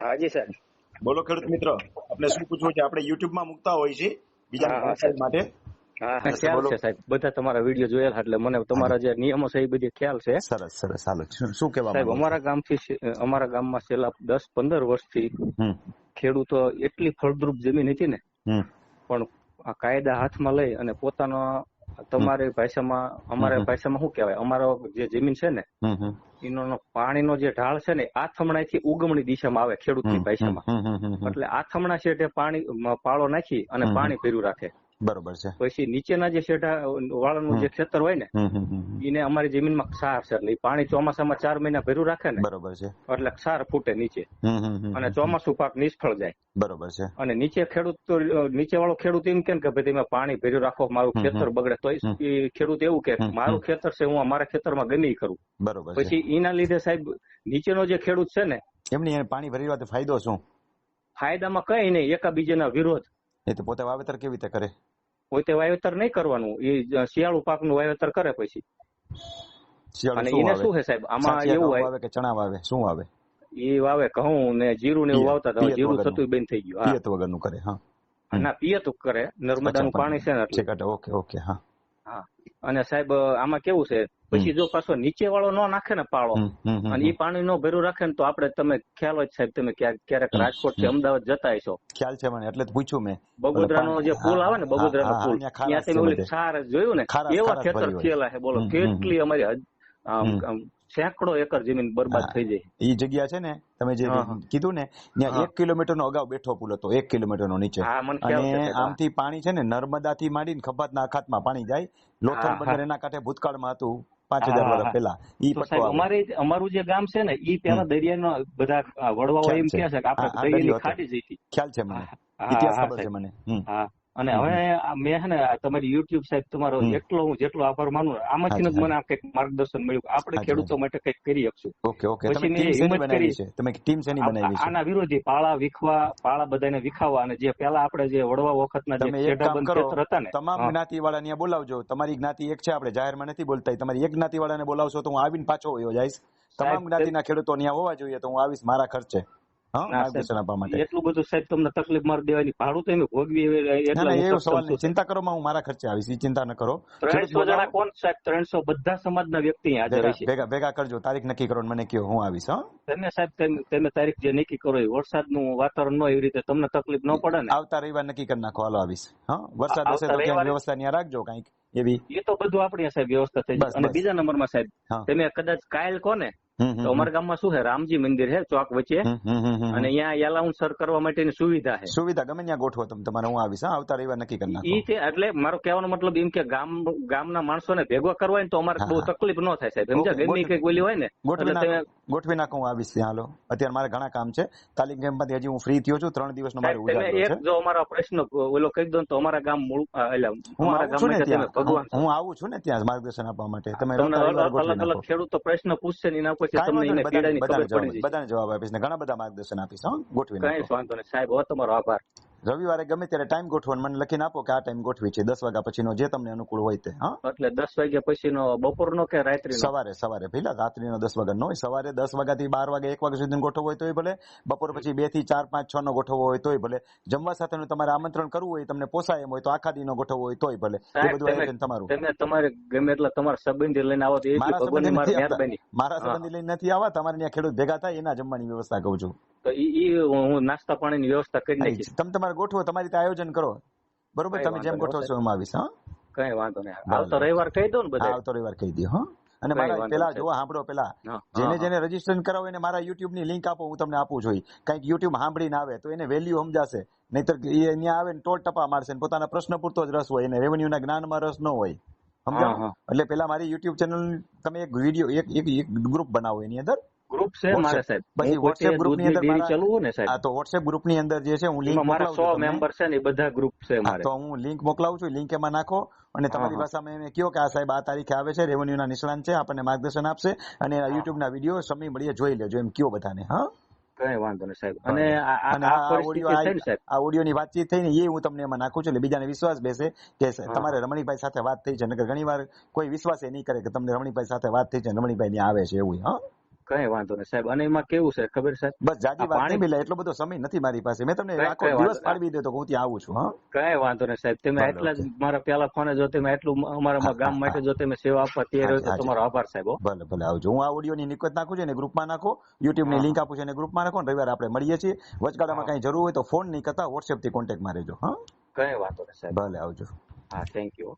હાજી સાહેબ બોલો ખેડૂત મિત્ર આપણે શું પૂછવું છે? આપણે યુટ્યુબમાં મૂકતા હોય છે બીજા માટે. ખ્યાલ છે સાહેબ. બધા તમારા વીડિયો જોયેલા એટલે મને તમારા જે નિયમો છે એ બધી ખ્યાલ છે. સરસ સરસ. હાલો શું કેવા સાહેબ અમારા ગામથી થી અમારા ગામમાં છેલ્લા દસ પંદર વર્ષથી ખેડૂતો એટલી ફળદ્રુપ જમીન હતી ને. પણ આ કાયદા હાથમાં લઈ અને પોતાનો તમારી ભાષામાં અમારા. ભાષામાં શું કહેવાય? અમારો જે જમીન છે ને એનો પાણીનો જે ઢાળ છે ને આથમણાથી ઉગમણી દિશામાં આવે ખેડૂતની ભાષામાં. એટલે આથમણા શેઠે પાણી પાળો નાખી અને પાણી ભર્યું રાખે. બરોબર છે. પછી નીચેના જે શેઢા વાળાનું જે ખેતર હોય ને. એને અમારી જમીનમાં ક્ષાર છે એટલે પાણી ચોમાસામાં ચાર મહિના ભર્યું રાખે ને બરોબર છે. એટલે ક્ષાર ફૂટે નીચે. અને. ચોમાસું પાક નિષ્ફળ જાય. બરોબર છે. અને નીચે ખેડૂત તો નીચે વાળો ખેડૂત એમ કે ભાઈ તમે પાણી ભર્યું રાખો મારું ખેતર બગડે તો ખેડૂત એવું કે મારું ખેતર છે હું અમારા ખેતરમાં ગમે કરું. બરોબર પછી એના લીધે સાહેબ નીચેનો જે ખેડૂત છે ને એમની પાણી ભરી ફાયદો શું? ફાયદામાં કઈ નહીં એકાબીજાના વિરોધ. એ તો પોતે વાવેતર કેવી રીતે કરે? પોતે વાવેતર નહીં કરવાનું. એ શિયાળુ પાકનું વાવેતર કરે પછી. અને એને શું છે સાહેબ? આમાં એવું હોય કે ચણા વાવે? શું વાવે? એ વાવે ઘઉં ને જીરું ને એવું વાવતા હતા. જીરું થતું બંધ થઈ ગયું. હા. પિયત વગરનું કરે હા. ના પિયત કરે. નર્મદાનું પાણી છે ને એટલે. ઓકે ઓકે હા હા. અને સાહેબ આમાં કેવું છે? પછી જો પાછો નીચે વાળો ન નાખે ને પાળો અને એ પાણી નો ભેરું રાખે ને તો આપડે તમે ખ્યાલ હોય સાહેબ તમે ક્યારેક રાજકોટથી અમદાવાદ જતા હશો. ખ્યાલ છે મને એટલે પૂછ્યું મેં. બગોદરા નો જે પુલ આવે ને બગોદરા નો પુલ ત્યાં તમે ઓલી જોયું ને? એવા ખેતર થયેલા છે બોલો કેટલી અમારી સેંકડો એકર જમીન બરબાદ થઈ જાય. ઈ જગ્યા છે ને તમે જે. કીધું ને ત્યાં એક કિલોમીટર નો અગાઉ બેઠો પુલ હતો એક કિલોમીટર નો નીચે અને આમથી પાણી છે ને નર્મદા થી માંડીને ખભાતના અખાતમાં પાણી જાય. લોથલ બંદર એના કાંઠે ભૂતકાળમાં હતું પાંચ હજાર વર્ષ પેલા પહેલા. ઈ તો પટ્ટો અમારે અમારું જે ગામ છે ને ઈ પેલા દરિયાનો બધા વડવાઓ એમ છે. છે કે આપણે દરિયાની દરિયો ખાડી જઈ ખ્યાલ છે મને. ઇતિહાસ ખબર છે મને. હા. અને હવે મેં છે ને તમારી યુટ્યુબ સાહેબ તમારો જેટલો હું જેટલો આભાર માનું આમાંથી જ મને આ કંઈક માર્ગદર્શન મળ્યું આપણે ખેડૂતો માટે કંઈક કરી શકશું. Okay okay. પછી મેં હિંમત કરી. છે? તમે ટીમ શેની બનાવી છે? આના વિરોધી પાળા વિખવા પાળા બધાને વિખાવા અને જે પેલા આપણે જે વડવા વખતના જે છેડાબંધ હતા ને. તમામ. જ્ઞાતિ વાળા ત્યાં બોલાવજો. તમારી જ્ઞાતિ એક છે આપણે જાહેરમાં નથી બોલતા. તમારી એક જ્ઞાતિ વાળાને બોલાવશો તો હું આવીને પાછો વયો જઈશ. તમામ જ્ઞાતિના ખેડૂતો ત્યાં હોવા જોઈએ તો હું આવીશ. મારા ખર્ચે. માર્ગદર્શન આપવા માટે. એટલું બધું સાહેબ તમને તકલીફ મારી દેવાની ભાડું તો એમ ભોગવી એવી- ના એટલે ના હું એવો સક્ષમ સવાલ ચિંતા કરો હું મારા ખર્ચે આવીશ ચિંતા ન કરો. ત્રણસો જણા કોણ સાહેબ? ત્રણસો બધા સમાજના વ્યક્તિ હાજર ભેગા ભેગા ભેગા કરજો તારીખ નક્કી કરો મને કયો હું આવીશ હા. તમે સાહેબ તમે- તારીખ જે નક્કી કરો એ વરસાદનું વાતાવરણ ન એવી રીતે તમને તકલીફ ન પડે ને? આવતા રવિવાર નક્કી કરી નાખો હાલો આવીશ હા. વરસાદ હશે તો ક્યાંક વ્યવસ્થા ત્યાં રાખજો કંઈક એવી. એ તો બધું આપણી સાહેબ વ્યવસ્થા થઈ જાય અને. બીજા નંબરમાં સાહેબ તમે કદાચ કાયલ કોને? તો અમારા ગામમાં શું છે? રામજી મંદિર છે ચોક વચ્ચે. અને અહીંયા સર કરવા માટેની સુવિધા છે. સુવિધા ગમે ત્યાં ગોઠવો તમે તમારે હું આવીશ આવતા રવિવાર નક્કી કરી નાખો. છે એટલે મારો કહેવાનો મતલબ એમ કે ગામ ગામના માણસોને ભેગો કરવા તો અમારે બહુ તકલીફ ન થાય સાહેબ. સમજ્યા ગમે કઈ ગોલી હોય ને ગોઠવી એટલે નાખો ગોઠવી નાખો હું આવીશ ત્યાં હાલો. અત્યારે મારે ઘણા કામ છે. તાલીમ કેમ્પમાંથી હજી હું ફ્રી થયો છું ત્રણ દિવસનો મારે ઉજાગરો છે. જો અમારો પ્રશ્ન ઓલો કહી દો તો અમારા ગામ મૂળ એટલે અમારા ગામમાં ભગવાન હું- આવું છું ને ત્યાં માર્ગદર્શન આપવા માટે. તમે અલગ અલગ ખેડૂતો પ્રશ્ન પૂછશે ને એના તમને બધાને પીડાની ખબર પડી જવાબ બધાને જવાબ આપીશ ને ઘણા બધા માર્ગદર્શન આપીશ હો ગોઠવી કઈ વાંધો નહીં સાહેબ હો તમારો આભાર. રવિવારે ગમે ત્યારે ટાઈમ ગોઠવો મને લખીને આપો કે આ ટાઈમ ગોઠવી છે. દસ વાગ્યા પછીનો જે તમને અનુકૂળ હોય તે હા? એટલે દસ વાગ્યા પછીનો બપોરનો કે રાત્રિ સવારે સવારે. પેલા રાત્રિનો દસ વાગ્યા નો હોય. સવારે દસ વાગ્યાથી બાર વાગે એક વાગ્યા સુધી ગોઠવો હોય તોય ભલે. બપોર પછી બેથી ચાર પાંચ છ નો ગોઠવો હોય તોય ભલે. જમવા સાથેનું તમારે આમંત્રણ કરવું હોય તમને પોસાય એમ હોય તો આખા દી નો ગોઠવવો હોય તોય ભલે. એ બધું આયોજન તમારું. તમે તમારે ગમે એટલા તમારા સંબંધી લઈને આવો તો એ મારા ભગવાનની સંબંધી મારી મહેરબાની. મારા સંબંધી લઈને નથી આવા તમારે ત્યાં ખેડૂત ભેગા થાય એના જમવાની વ્યવસ્થા કહું છું. તો ઈ હું નાસ્તા પાણીની વ્યવસ્થા કરી નાખીશ. તમે તમારે ગોઠવો તમારી રીતે આયોજન કરો. બરોબર તમે જેમ ગોઠવો છો એમ આવીશ હા? કઈ વાંધો નહીં. આવતો રવિવાર કહી દો ને બધા. આવતો રવિવાર કહી દો હા? અને મારા પેલા. જોવા સાંભળો પેલા. જેને જેને રજીસ્ટ્રેશન કરાવો એને મારા યુટ્યુબની લિંક આપો હું તમને આપું છું કંઈક યુટ્યુબ સાંભળીને આવે તો એને વેલ્યુ સમજાશે. નહીતર એ અહીંયા આવે ને ટોળ ટપા મારશે ને પોતાના પ્રશ્ન પૂરતો જ રસ હોય એને રેવન્યુ ના જ્ઞાનમાં રસ ન હોય. સમજાવ એટલે પેલા મારી યુટ્યુબ ચેનલ તમે એક વીડિયો એક એક ગ્રુપ બનાવો એની અંદર. ગ્રુપ છે મારે સાહેબ. પછી વોટ્સએપ ગ્રુપની અંદર મારા- ચલાવું ને સાહેબ. તો વોટ્સએપ ગ્રુપની અંદર જે છે હું લિંક મારા સો મોકલાવું છું તમને. મેમ્બર છે ને એ બધા ગ્રુપ છે મારે. તો હું લિંક મોકલાવું છું લિંક એમાં નાખો અને તમારી. ભાષામાં એમ કયો કે આ સાહેબ આ તારીખે આવે છે રેવન્યુ ના નિષ્ણાંત છે આપણને માર્ગદર્શન આપશે અને યુટ્યુબ ના વીડિયો સમય મળીએ જોઈ લેજો એમ કયો બધાને હા? કઈ વાંધો નહીં સાહેબ. અને આ ઓડિયો ની વાતચીત થઈ ને એ હું તમને એમાં નાખું છું એટલે બીજાને વિશ્વાસ બેસે કે તમારે રમણીભાઈ સાથે વાત થઈ છે નકર ઘણી વાર કોઈ વિશ્વાસ એ નહીં કરે કે તમને રમણીભાઈ સાથે વાત થઈ છે રમણીભાઈ ની આવે છે એવું હા? કઈ વાંધો નહીં સાહેબ. અને એમાં કેવું છે ખબર સાહેબ બસ જાજી વાત નહીં એટલો બધો સમય નથી મારી પાસે. મેં તમને આખો દિવસ ફાળવી દે તો હું ત્યાં આવું છું હા? કઈ વાંધો નહીં સાહેબ. તમે એટલા જ મારા પેલા ફોને જો તમે એટલું અમારા ગામ માટે જો તમે સેવા આપવા તૈયાર હોય તો તમારો આભાર સાહેબ ભલે ભલે આવજો. હું આ ઓડિયો ની નિકત નાખું છું એને ગ્રુપમાં નાખો. યુટ્યુબની લિંક આપું છું એને ગ્રુપમાં નાખો ને રવિવારે આપણે મળીએ છીએ. વચગાળામાં કઈ જરૂર હોય તો ફોન નહીં કરતા વોટ્સએપથી કોન્ટેક્ટમાં રહેજો હા? કઈ વાંધો નહીં સાહેબ. ભલે આવજો. હા થેન્ક યુ